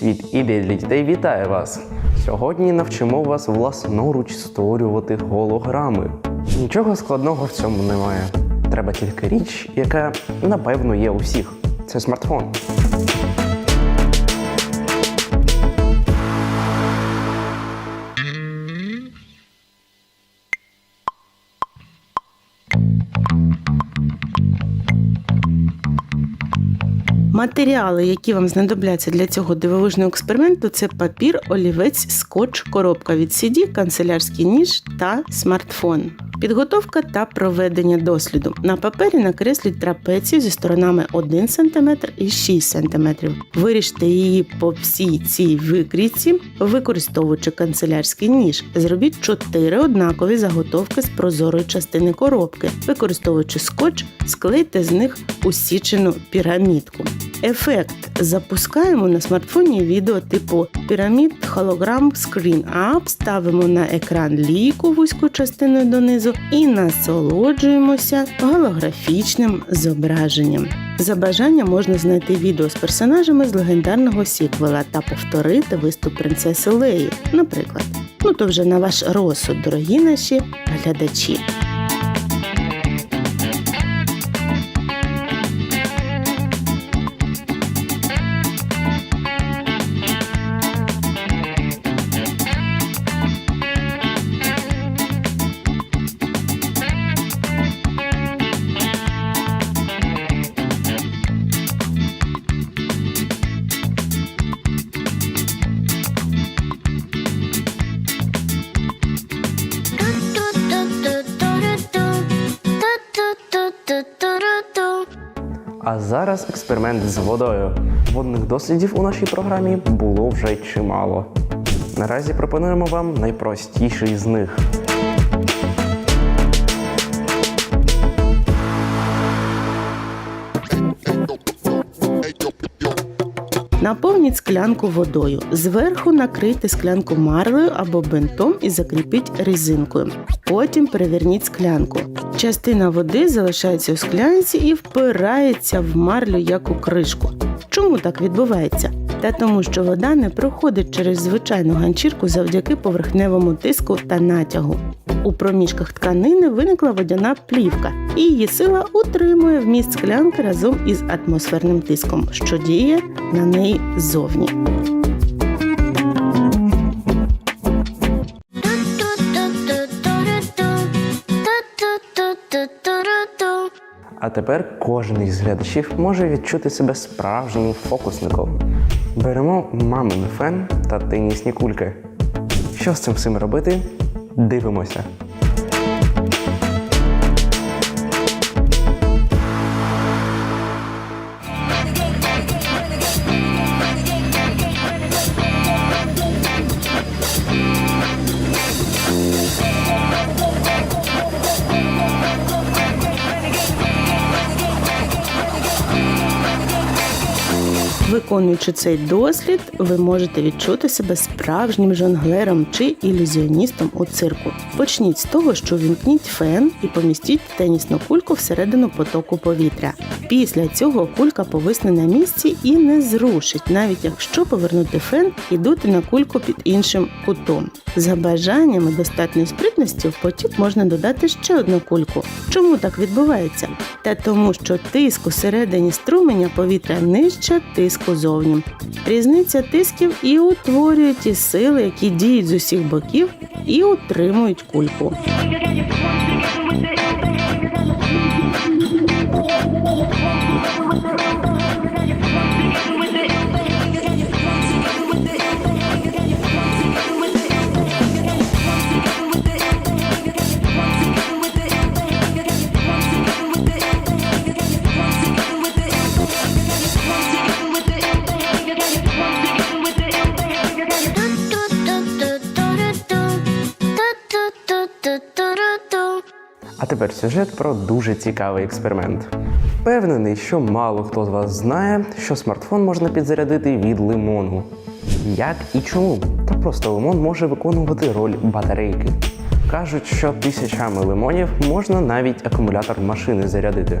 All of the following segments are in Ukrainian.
Світ ідей для дітей вітає вас! Сьогодні навчимо вас власноруч створювати голограми. Нічого складного в цьому немає. Треба тільки річ, яка напевно є у всіх. Це смартфон. Матеріали, які вам знадобляться для цього дивовижного експерименту, це папір, олівець, скотч, коробка від CD, канцелярський ніж та смартфон. Підготовка та проведення досліду. На папері накресліть трапецію зі сторонами 1 см і 6 см. Виріжте її по всій цій викрійці, використовуючи канцелярський ніж. Зробіть 4 однакові заготовки з прозорої частини коробки. Використовуючи скотч, склейте з них усічену пірамідку. Ефект запускаємо на смартфоні відео типу пірамід Hologram Screen Up, ставимо на екран лійку вузьку частиною донизу і насолоджуємося голографічним зображенням. За бажанням можна знайти відео з персонажами з легендарного сіквела та повторити виступ принцеси Леї, наприклад. Ну то вже на ваш розсуд, дорогі наші глядачі. А зараз експеримент з водою. Водних дослідів у нашій програмі було вже чимало. Наразі пропонуємо вам найпростіший з них. Наповніть склянку водою. Зверху накрийте склянку марлею або бинтом і закріпіть резинкою. Потім переверніть склянку. Частина води залишається у склянці і впирається в марлю як у кришку. Чому так відбувається? Та тому, що вода не проходить через звичайну ганчірку завдяки поверхневому тиску та натягу. У проміжках тканини виникла водяна плівка, і її сила утримує вміст склянки разом із атмосферним тиском, що діє на неї ззовні. А тепер кожен із глядачів може відчути себе справжнім фокусником. Беремо мамин фен та тенісні кульки. Що з цим всім робити? Дивимося. Виконуючи цей дослід, ви можете відчути себе справжнім жонглером чи ілюзіоністом у цирку. Почніть з того, що вімкніть фен і помістіть тенісну кульку всередину потоку повітря. Після цього кулька повисне на місці і не зрушить, навіть якщо повернути фен і дути на кульку під іншим кутом. За бажанням і достатньої спритності в потік можна додати ще одну кульку. Чому так відбувається? Та тому, що тиск усередині струменя повітря нижче тиску зовні. Різниця тисків і утворює ті сили, які діють з усіх боків і утримують кульку. Тепер сюжет про дуже цікавий експеримент. Впевнений, що мало хто з вас знає, що смартфон можна підзарядити від лимону. Як і чому? Та просто лимон може виконувати роль батарейки. Кажуть, що тисячами лимонів можна навіть акумулятор машини зарядити.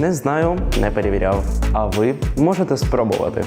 Не знаю, не перевіряв. А ви можете спробувати.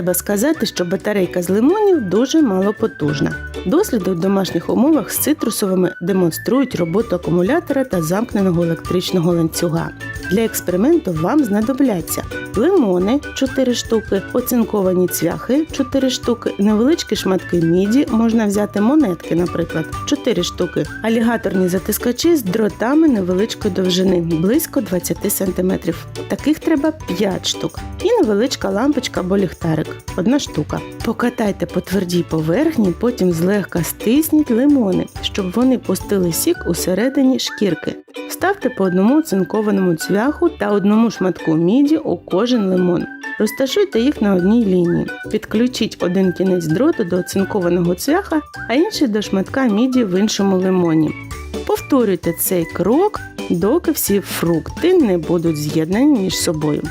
Треба сказати, що батарейка з лимонів дуже малопотужна. Досліди в домашніх умовах з цитрусовими демонструють роботу акумулятора та замкненого електричного ланцюга. Для експерименту вам знадобляться лимони 4 штуки, оцинковані цвяхи 4 штуки, невеличкі шматки міді, можна взяти монетки, наприклад, 4 штуки, алігаторні затискачі з дротами невеличкої довжини, близько 20 см. Таких треба 5 штук. І невеличка лампочка або ліхтарик одна штука. Покатайте по твердій поверхні, потім злегка стисніть лимони, щоб вони пустили сік усередині шкірки. Вставте по одному оцинкованому цвяху та одному шматку міді у кожен лимон. Розташуйте їх на одній лінії. Підключіть один кінець дроту до оцинкованого цвяха, а інший до шматка міді в іншому лимоні. Повторюйте цей крок, доки всі фрукти не будуть з'єднані між собою.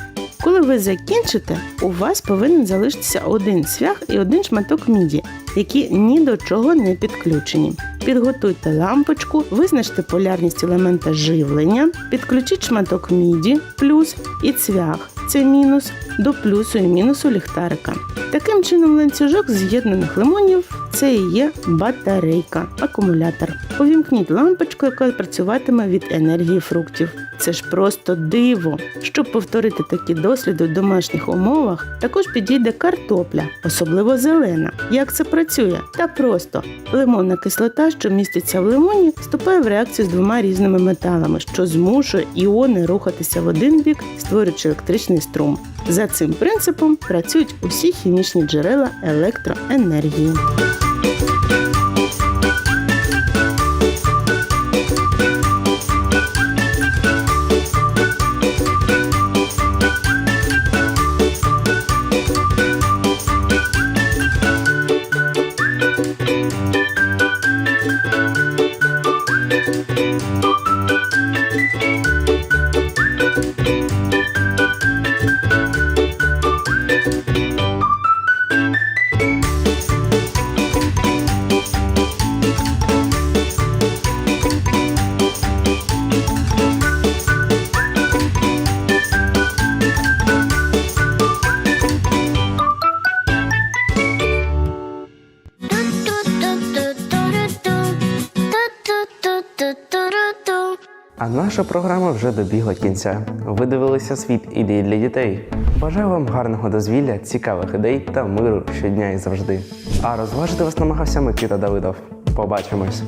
Коли ви закінчите, у вас повинен залишитися один цвях і один шматок міді, які ні до чого не підключені. Підготуйте лампочку, визначте полярність елемента живлення, підключіть шматок міді плюс і цвях це мінус до плюсу і мінусу ліхтарика. Таким чином, ланцюжок з'єднаних лимонів це і є батарейка, акумулятор. Увімкніть лампочку, яка працюватиме від енергії фруктів. Це ж просто диво. Щоб повторити такі досліди в домашніх умовах, також підійде картопля, особливо зелена. Як це працює? Та просто лимонна кислота, що міститься в лимоні, вступає в реакцію з двома різними металами, що змушує іони рухатися в один бік, створюючи електричний струм. За цим принципом працюють усі хімічні джерела електроенергії. Наша програма вже добігла кінця. Ви дивилися світ ідей для дітей. Бажаю вам гарного дозвілля, цікавих ідей та миру щодня і завжди. А розважити вас намагався Микита Давидов. Побачимось!